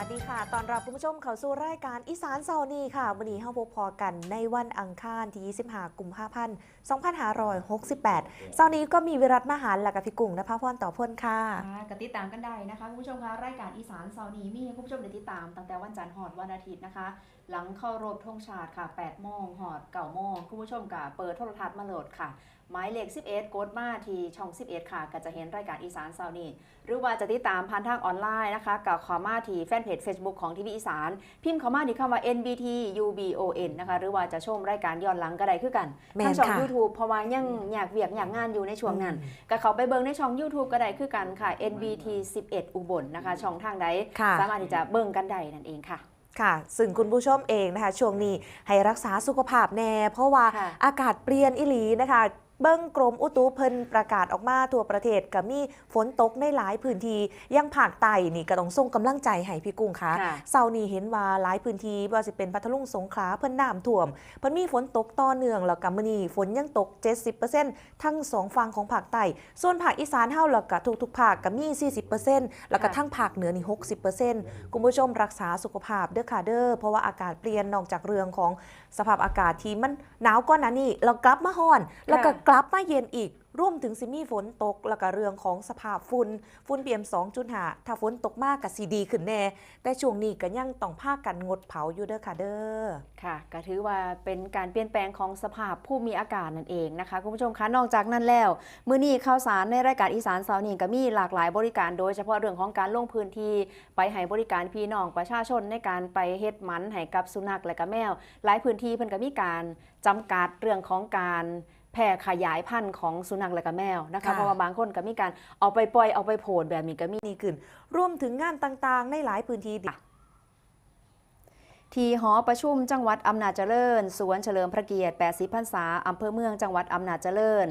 วัสดีค่ะ ตอนรับคุณผู้ชมเข้าสู่รายการอีสานเสานีค่ะ วันนี้เฮาพบพอกันในวันอังคารที่ 25 กุมภาพันธ์ 2568เสานี้ก็มีวิรัตมหารและกับพี่กุ้งนภาพรต่อพ่นค่ะค่ะก็ติดตามกันได้นะคะคุณผู้ชมคะรายการอีสานเสานี้มีให้คุณผู้ชมได้ติดตามตั้งแต่วันจันทร์หอดวันอาทิตย์นะคะ หลังเข้ารบธงชาติค่ะ8โมงหอด9โมงคุณผู้ชมก็เปิดโทรทัศน์มาโหลดค่ะหมายเลข 11 กดมาที่ช่อง 11 ค่ะ ก็จะเห็นรายการอีสานเสานีหรือว่าจะติดตามผ่านทางออนไลน์นะคะกับขอมาที่แฟนเพจ Facebook ของทีวีอีสาน พิมพ์เข้ามาที่คำว่า NBT UBON นะคะ หรือว่าจะชมรายการย้อนหลังก็ได้คือกันแม่นทางช่องค่ะ YouTube เพราะว่ายังอยากเวียกอยากงานอยู่ในช่วงนั้นก็เขาไปเบิ่งในช่อง YouTube ก็ได้คือกันค่ะ NBT 11 อุบลนะคะ ช่องทางใดค่ะสามารถที่จะเบิ่งกันได้นั่นเองค่ะค่ะซึ่งคุณผู้ชมเองนะคะ ช่วงนี้ให้รักษาสุขภาพแน่ เพราะว่าค่ะอากาศเปลี่ยนอิหลีนะคะ เบิ้งกรมอุตุเพิ่นประกาศออกมาทั่วประเทศก็มีฝนตกในหลายพื้นที่อยังภาคใต้นี่ก็ต้องส่งกำลังใจให้พี่กุ้งค่ะค่ะเซาร์นี้เห็นว่าหลายพื้นที่บ่ว่าสิเป็นพัทลุงสงขลาเพิ่นน้ำท่วม เพิ่นมีฝนตกต่อเนื่องแล้วก็มื้อนี้ฝนยังตก 70%ทั้งสองฝั่งของภาคใต้ส่วนภาคอีสานเฮาแล้วก็ทุกๆภาคก็มี 40%แล้วก็ค่ะทั้งภาคเหนือนี่ 60%คุณผู้ชมรักษาสุขภาพเด้อค่ะเด้อเพราะว่าอากาศเปลี่ยนนอกจากเรื่องของสภาพอากาศที่มันหนาวก่อนหน้านี้เรากลับมาร้อนแล้วก็กลับมาเย็นอีกร่วมถึงสิมีฝนตกแล้วก็เรื่องของสภาพฝุ่นฝุ่น PM 2.5ถ้าฝนตกมากก็สิดีขึ้นแน่ แต่ช่วงนี้ก็ยังต้องพาคกันงดเผาอยู่เด้อค่ะเด้อค่ะ ก็ถือว่าเป็นการเปลี่ยนแปลงของสภาพผู้มีอากาศนั่นเองนะคะ คุณผู้ชมคะนอกจากนั้นแล้ว มื้อนี้ข่าวสารในรายการอีสานเสาร์นี้ก็มีหลากหลายบริการ โดยเฉพาะเรื่องของการลงพื้นที่ไปให้บริการพี่น้องประชาชนในการไปเฮ็ดมันให้กับสุนัขและก็แมว หลายพื้นที่เพิ่นก็มีการจำกัดเรื่องของการ แพร่ขยายพันธุ์ของสุนัขและก็แมวนะคะค่ะ เพราะว่าบางคนก็มีการเอาไปปล่อยเอาไปโผล่แบบนี้ก็มีนี่ขึ้น รวมถึงงานต่างๆ ในหลายพื้นที่ดิ ที่หอประชุมจังหวัดอำนาจเจริญ สวนเฉลิมพระเกียรติ 80พรรษาอำเภอเมืองจังหวัดอำนาจเจริญ